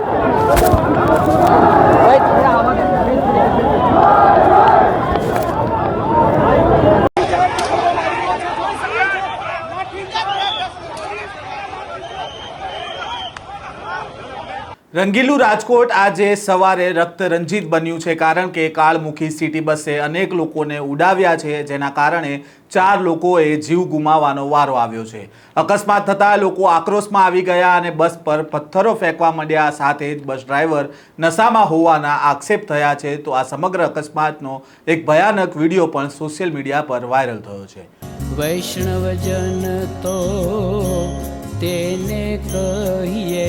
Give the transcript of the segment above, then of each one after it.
Let's go. રંગીલું Rajkot આજે સવારે રક્તરંજિત બન્યું છે કારણ કે કાળમુખી સિટી બસે અનેક લોકોને ઉડાવ્યા છે, જેના કારણે ચાર લોકોએ જીવ ગુમાવવાનો વારો આવ્યો છે. અકસ્માત થતાં લોકો આક્રોશમાં આવી ગયા અને બસ પર પથ્થરો ફેંકવા માંડ્યા, સાથે જ બસ ડ્રાઈવર નશામાં હોવાના આક્ષેપ થયા છે. તો આ સમગ્ર અકસ્માતનો એક ભયાનક વીડિયો પણ સોશિયલ મીડિયા પર વાયરલ થયો છે. વૈષ્ણવજન તો તેને કહીએ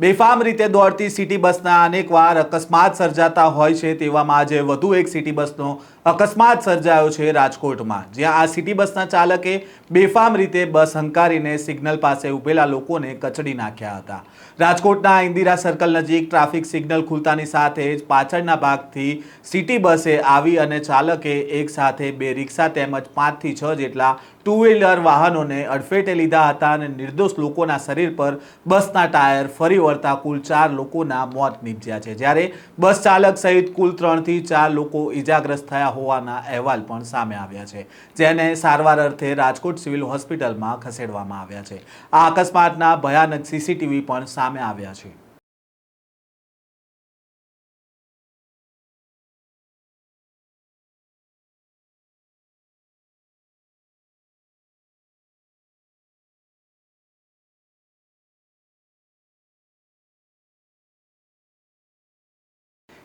બેફામ રીતે દોડતી સિટી બસના અનેકવાર અકસ્માત સર્જાતા હોય છે તેવામાં આજે વધુ એક સિટી બસનો અકસ્માત સર્જાયો છે રાજકોટમાં. જ્યાં આ સિટી બસના ચાલકે બેફામ રીતે બસ હંકારીને સિગ્નલ પાસે ઊભેલા લોકોને કચડી નાખ્યા હતા. રાજકોટના ઇન્દિરા સર્કલ નજીક ટ્રાફિક સિગ્નલ ખુલતાની સાથે જ પાછળના ભાગથી સિટી બસે આવી અને ચાલકે એક સાથે બે રિક્ષા તેમજ પાંચથી છ જેટલા ટુ વ્હીલર વાહનોને અડફેટે લીધા હતા અને નિર્દોષ લોકોના શરીર પર બસના ટાયર ફરી વળતા કુલ ચાર લોકોના મોત નીપજ્યા છે. જ્યારે બસ ચાલક સહિત કુલ ત્રણથી ચાર લોકો ઈજાગ્રસ્ત થયા હોવાના અહેવાલ પણ સામે આવ્યા છે, જેને સારવાર અર્થે રાજકોટ સિવિલ હોસ્પિટલમાં ખસેડવામાં આવ્યા છે. આ અકસ્માતના ભયાનક સીસીટીવી પણ સામે આવ્યા છે.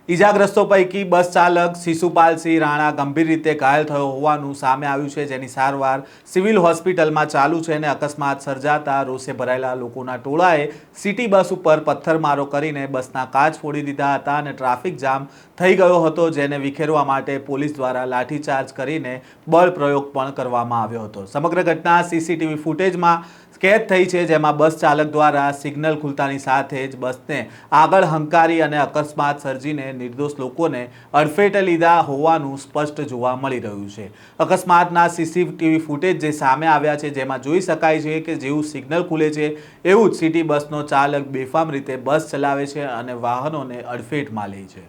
ઈજાગ્રસ્તો પૈકી બસ ચાલક શિશુપાલસિંહ રાણા ગંભીર રીતે ઘાયલ થયો હોવાનું સામે આવ્યું છે, જેની સારવાર સિવિલ હોસ્પિટલમાં ચાલુ છે અને અકસ્માત સર્જાતા રોષે ભરાયેલા લોકોના ટોળાએ સિટી બસ ઉપર પથ્થરમારો કરીને બસના કાચ ફોડી દીધા હતા અને ટ્રાફિક જામ થઈ ગયો હતો, જેને વિખેરવા માટે પોલીસ દ્વારા લાઠીચાર્જ કરીને બળ પ્રયોગ પણ કરવામાં આવ્યો હતો. સમગ્ર ઘટના સીસીટીવી ફૂટેજમાં કેદ થઈ છે, જેમાં બસ ચાલક દ્વારા સિગ્નલ ખુલતાની સાથે જ બસને આગળ હંકારી અને અકસ્માત સર્જીને નિર્દોષ લોકોને અડફેટે લીધા હોવાનું સ્પષ્ટ જોવા મળી રહ્યું છે અકસ્માતના સીસીટીવી ફૂટેજ જે સામે આવ્યા છે જેમાં જોઈ શકાય છે કે જેવું સિગ્નલ ખુલે છે એવું જ સિટી બસનો ચાલક બેફામ રીતે બસ ચલાવે છે અને વાહનોને અડફેટમાં લે છે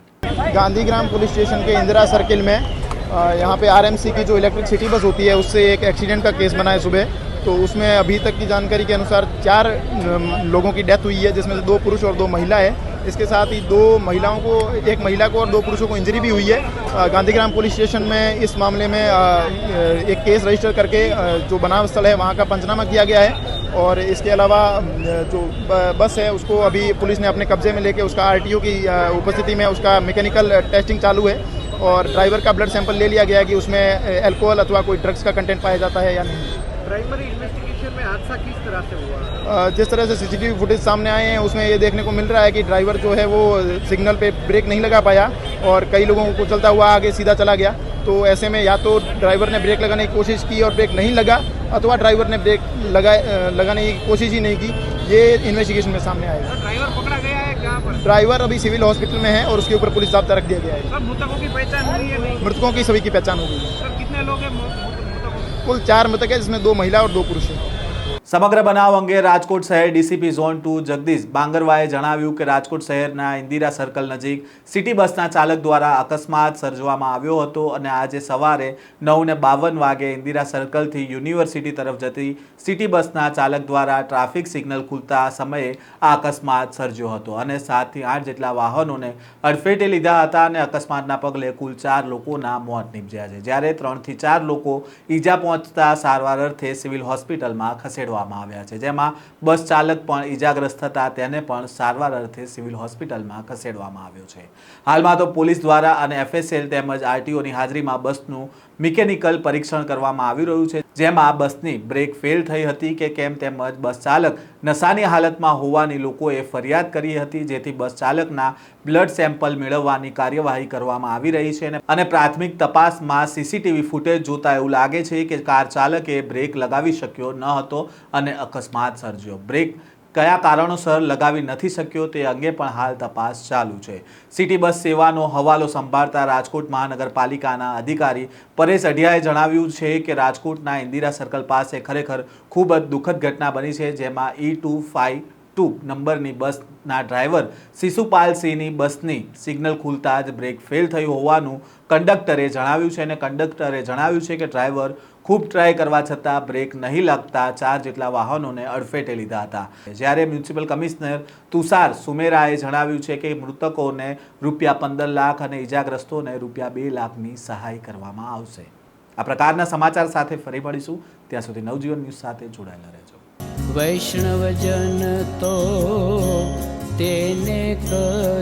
गांधीग्राम पुलिस स्टेशन के इंदिरा सर्किल में अ, यहाँ पे आरएमसी की जो इलेक्ट्रिक सिटी बस होती है उससे एक एक्सीडेंट का केस बना है सुबह तो उसमें अभी तक की जानकारी के अनुसार चार अम, लोगों की डेथ हुई है जिसमें से दो पुरुष और दो महिला है इसके साथ ही दो महिलाओं को, एक महिला को और दो पुरुषों को इंजरी भी हुई है। गांधीग्राम पुलिस स्टेशन में इस मामले में एक केस रजिस्टर करके जो बनाव स्थल है वहाँ का पंचनामा किया गया है। और इसके अलावा जो बस है उसको अभी पुलिस ने अपने कब्जे में लेके उसका आरटीओ की उपस्थिति में उसका मैकेनिकल टेस्टिंग चालू है। और ड्राइवर का ब्लड सैंपल ले लिया गया कि उसमें एल्कोहल अथवा कोई ड्रग्स का कंटेंट पाया जाता है या नहीं। प्राइमरी इन्वेस्टिगेशन में हादसा किस तरह से हुआ? जिस तरह से सीसीटीवी फुटेज सामने आए हैं उसमें ये देखने को मिल रहा है कि ड्राइवर जो है वो सिग्नल पे ब्रेक नहीं लगा पाया और कई लोगों को चलता हुआ आगे सीधा चला गया। तो ऐसे में या तो ड्राइवर ने ब्रेक लगाने की कोशिश की और ब्रेक नहीं लगा अथवा ड्राइवर ने ब्रेक लगा लगाने की कोशिश ही नहीं की। ये इन्वेस्टिगेशन में सामने आएगा ड्राइवर पकड़ा गया है कहाँ पर? ड्राइवर अभी सिविल हॉस्पिटल में है और उसके ऊपर पुलिस जाब्ता रख दिया गया है। मृतकों की पहचान हुई है मृतकों की सभी की पहचान हो गई। है सर कितने लोग हैं कुल चार मृतक है जिसमें दो महिला और दो पुरुष हैं સમગ્ર બનાવ અંગે રાજકોટ શહેર ડીસીપી ઝોન ટુ જગદીશ બાંગરવાએ જણાવ્યું કે રાજકોટ શહેરના ઇન્દિરા સર્કલ નજીક સિટી બસના ચાલક દ્વારા અકસ્માત સર્જવામાં આવ્યો હતો અને આજે સવારે નવ ને બાવન વાગે ઇન્દિરા સર્કલથી યુનિવર્સિટી તરફ જતી સિટી બસના ચાલક દ્વારા ટ્રાફિક સિગ્નલ ખુલતા સમયે આ અકસ્માત સર્જ્યો હતો અને સાતથી આઠ જેટલા વાહનોને અડફેટે લીધા હતા અને અકસ્માતના પગલે કુલ ચાર લોકોના મોત નીપજ્યા છે. જ્યારે ત્રણથી ચાર લોકો ઈજા પહોંચતા સારવાર અર્થે સિવિલ હોસ્પિટલમાં ખસેડવામાં આવ્યા છે. જેમાં બસ ચાલક પણ ઈજાગ્રસ્ત થતા તેને પણ સારવાર અર્થે સિવિલ હોસ્પિટલમાં ખસેડવામાં આવ્યો છે. હાલમાં તો પોલીસ દ્વારા અને એફએસએલ તેમજ આરટીઓની હાજરીમાં બસનું મિકેનિકલ પરીક્ષણ કરવામાં આવી રહ્યું છે, જેમાં બસની બ્રેક ફેલ થઈ હતી કે કેમ તેમજ બસ ચાલક નશાની હાલતમાં હોવાની લોકોએ ફરિયાદ કરી હતી, જેથી બસ ચાલકના બ્લડ સેમ્પલ મેળવવાની કાર્યવાહી કરવામાં આવી રહી છે અને- પ્રાથમિક તપાસમાં સીસીટીવી ફૂટેજ જોતા એવું લાગે છે કે કાર ચાલકે બ્રેક લગાવી શક્યો ન હતો અને અકસ્માત સર્જ્યો. બ્રેક કયા કારણોસર લગાવી નથી શક્યો તે અંગે પણ હાલ તપાસ ચાલુ છે. સિટી બસ સેવાનો હવાલો સંભાળતા રાજકોટ મહાનગરપાલિકાના અધિકારી પરેશ અઢિયાએ જણાવ્યું છે કે રાજકોટના ઇન્દિરા સર્કલ પાસે ખરેખર ખૂબ જ દુઃખદ ઘટના બની છે, જેમાં ઈ ટુ ફાઇવ ટુ નંબરની બસના ડ્રાઈવર શિશુપાલસિંહની બસની સિગ્નલ ખુલતા જ બ્રેક ફેલ થયું હોવાનું કંડક્ટરે જણાવ્યું છે અને કંડક્ટરે જણાવ્યું છે કે ડ્રાઈવર ખૂબ ટ્રાય કરવા છતાં બ્રેક નહીં લાગતા ચાર જેટલા વાહનોને અડફેટે લીધા હતા. જ્યારે મ્યુનિસિપલ કમિશનર તુષાર સુમેરાએ જણાવ્યું છે કે મૃતકોને રૂપિયા પંદર લાખ અને ઇજાગ્રસ્તોને રૂપિયા બે લાખની સહાય કરવામાં આવશે. આ પ્રકારના સમાચાર સાથે ફરી મળીશું. ત્યાં સુધી નવજીવન ન્યૂઝ સાથે જોડાયેલા રહેજો. વૈષ્ણવજન તો તેને કહીએ